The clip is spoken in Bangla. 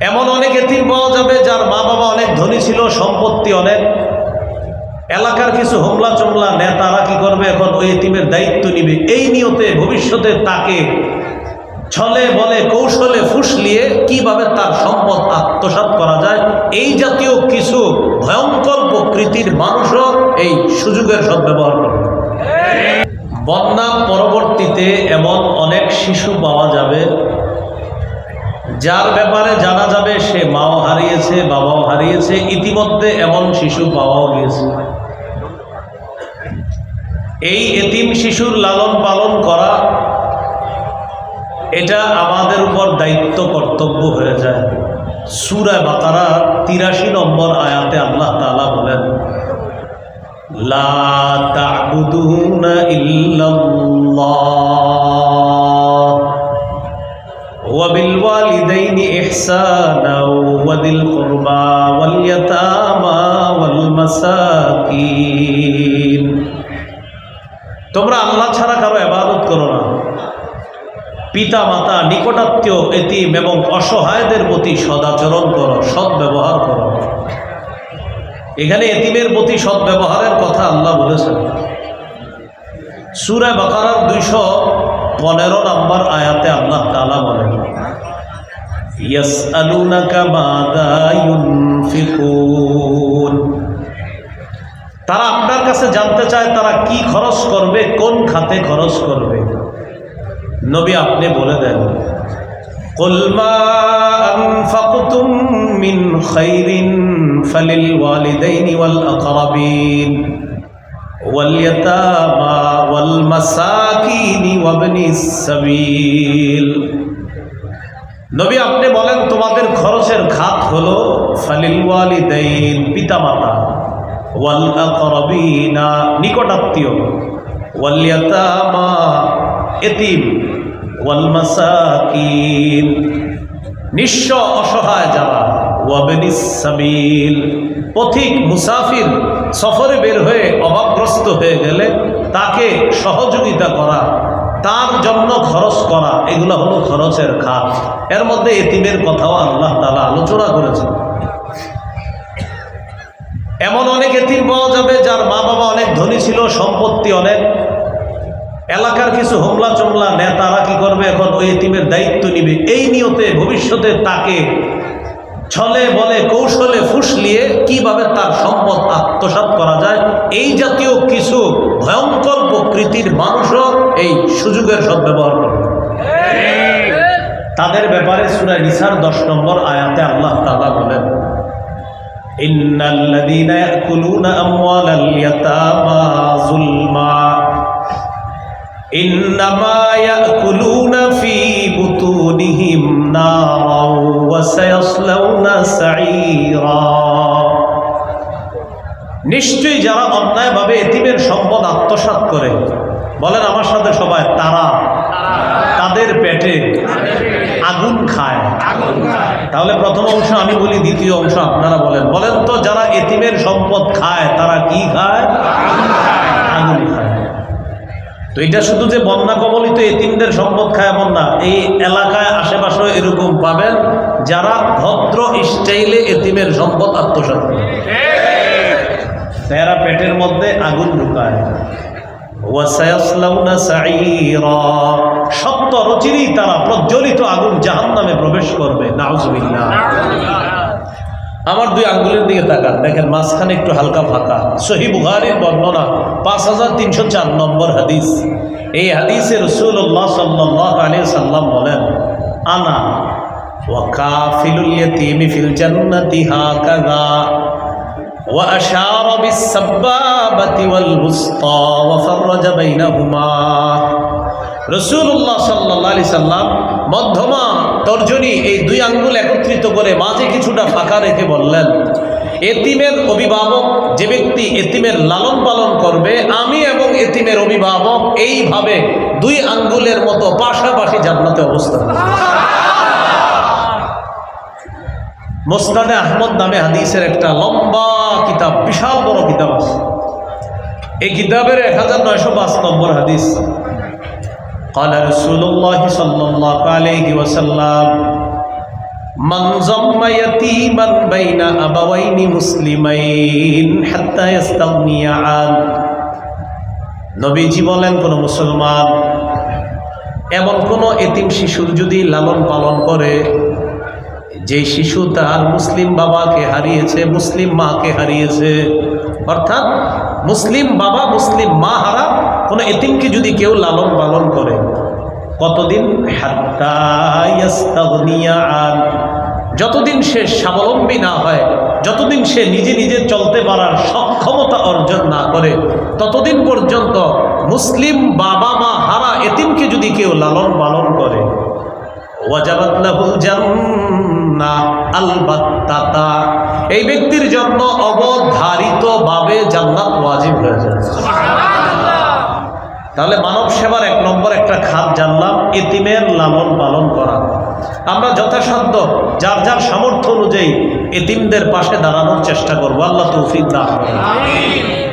এমন অনেক এতিম পাওয়া যাবে যার মা বাবা অনেক ধনী ছিল, সম্পত্তি অনেক। এলাকার কিছু হোমলা চমলা নেতারা কি করবে এখন? ওই এতিমের দায়িত্ব নিবে। এই নিয়তে ভবিষ্যতে তাকে ছলে, বলে, কৌশলে ফুসলিয়ে কীভাবে তার সম্পদ আত্মসাৎ করা যায়? এই জাতীয় কিছু ভয়ঙ্কর প্রকৃতির মানুষও এই সুযোগের সদ্ব্যবহার করবে। বন্যা পরবর্তীতে এমন অনেক শিশু পাওয়া যাবে যার ব্যাপারে জানা যাবে সে মাও হারিয়েছে, বাবাও হারিয়েছে, ইতিমধ্যে এমন শিশু পাওয়াও গিয়েছে। এই এতিম শিশুর লালন পালন করা, এটা আমাদের উপর দায়িত্ব কর্তব্য হয়ে যায়। সুরা বাকারা তিরাশি নম্বর আয়াতে আল্লাহ তালা বলেন, লা ইল্লাল্লাহ। وبالوالدين إحسانا وذي القربى واليتامى والمساكين তোমরা আল্লাহ ছাড়া কারো এবাদত করো না পিতা মাতা নিকটাত্মীয় এতিম এবং অসহায়দের প্রতি সদাচরণ করো সৎ ব্যবহার করো এখানে এতিমের প্রতি সৎ ব্যবহারের কথা আল্লাহ বলেছেন সুরা বাকারার দুইশো পনেরো নম্বর আয়াতে আল্লাহ তালা বলেন তারা আপনার কাছে জানতে চায় তারা কি খরচ করবে, কোন খাতে খরচ করবে। নবী আপনি বলে দেন কলমা মিন ফালিল واليتامى والمساكين وابن السبيل নবী আপনি বলেন তোমাদের খরচের খাত হলো ফালিল ওয়ালিদাইন পিতামাতা ওয়াল আকরাবিনা নিকটাত্মীয় ওয়াল ইয়াতামা এতিম ওয়াল মাসাকিন নিঃস্ব অসহায় যারা। ওয়াবেনিস সাবিল। পথিক মুসাফির সফরে বের হয়ে অভাবগ্রস্ত হয়ে গেলে তাকে সহযোগিতা করা, তার জন্য খরচ করা, এগুলো হলো খরচের খাত। এর মধ্যে এতিমের কথাও আল্লাহ তালা আলোচনা করেছেন। এমন অনেক এতিম পাওয়া যাবে যার মা বাবা অনেক ধনী ছিল, সম্পত্তি অনেক। এলাকার কিছু হোমলা চমলা নেতারা কি করবে? এখন ওই এতিমের দায়িত্ব নিবে। এই নিয়তে ভবিষ্যতে তাকে ছলে বলে কৌশলে ফুসলিয়ে কীভাবে তার সম্পদ আত্মসাৎ করা যায়, এই জাতীয় কিছু ভয়ঙ্কর প্রকৃতির মানুষও এই সুযোগের সব সদ্ব্যবহার করবে। তাদের ব্যাপারে সুরায় নিসার দশ নম্বর আয়াতে আল্লাহ তালা বলেন, ইন্নাল্লাযীনা ইয়াকুলুনা আমওয়ালাল ইয়াতামা যুলমা। إنما يأكلون في بطونهم نارا وسيصلون سعيرا নিশ্চয়ই যারা অন্যায়ভাবে এতিমের সম্পদ আত্মসাৎ করে বলেন আমার সাথে সবাই তারা তাদের পেটে আগুন খায় তাহলে প্রথম অংশ আমি বলি দ্বিতীয় অংশ আপনারা বলেন বলেন তো যারা এতিমের সম্পদ খায় তারা কি খায় আগুন খায় তো এটা শুধু যে বন্যা কবলিত এতিমদের সম্পদ খায় এমন না, এই এলাকায় আশেপাশে এরকম পাবেন যারা ভদ্র স্টাইলে এতিমের সম্পদ আত্মসাৎ করে। তারা পেটের মধ্যে আগুন ঢুকায়। সত্য রচিরই তারা প্রজ্বলিত আগুন জাহান নামে প্রবেশ করবে, নাউজুবিল্লাহ। আমার দুই আঙ্গুলের দিকে তাকান দেখেন মাঝখানে একটু হালকা ফাঁকা সহি বুহারির বর্ণনা পাঁচ হাজার তিনশো চার নম্বর হাদিস এই হাদিসে রসুল্লাহ সাল্লাহ আলী সাল্লাম বলেন আনা ওয়াকাফিলুল ইয়াতীমি ফিল জান্নাতি হাকাযা وأشار بالسبابة والوسطى وفرج بينهما রসুল্লাহ সাল্লাহ আলি সাল্লাম মধ্যমা তর্জনী এই দুই আঙ্গুল একত্রিত করে মাঝে কিছুটা ফাঁকা রেখে বললেন, এতিমের অভিভাবক যে ব্যক্তি এতিমের লালন পালন করবে, আমি এবং এতিমের অভিভাবক এইভাবে দুই আঙ্গুলের মতো পাশাপাশি জান্নাতে অবস্থান মোস্তাদে আহমদ নামে হাদিসের একটা লম্বা কিতাব, বিশাল বড় কিতাব আছে। এই কিতাবের এক হাজার নয়শো পাঁচ নম্বর হাদিস। قال رسول الله صلى الله عليه وسلم মান যাম্মা ইয়াতীমান বাইনা আবাওয়াইনি মুসলিমাইন হাত্তা ইস্তাগনিয়া আন নবীজি বলেন কোন মুসলমান এমন কোন এতিম শিশুর যদি লালন পালন করে যে শিশু তার মুসলিম বাবাকে হারিয়েছে মুসলিম মাকে হারিয়েছে অর্থাৎ মুসলিম বাবা মুসলিম মা হারা কোনো এতিমকে যদি কেউ লালন পালন করে, কতদিন? যতদিন সে স্বাবলম্বী না হয়, যতদিন সে নিজে নিজে চলতে পারার সক্ষমতা অর্জন না করে, ততদিন পর্যন্ত মুসলিম বাবা মা হারা এতিমকে যদি কেউ লালন পালন করে এই ব্যক্তির জন্য অবধারিতভাবে জান্নাত ওয়াজিব হয়ে যায়। তাহলে মানব সেবার এক নম্বর একটা খাত জানলাম, এতিমের লালন পালন করা। আমরা যথাসাধ্য, যার যার সামর্থ্য অনুযায়ী এতিমদের পাশে দাঁড়ানোর চেষ্টা করব। আল্লাহ তৌফিক করেন।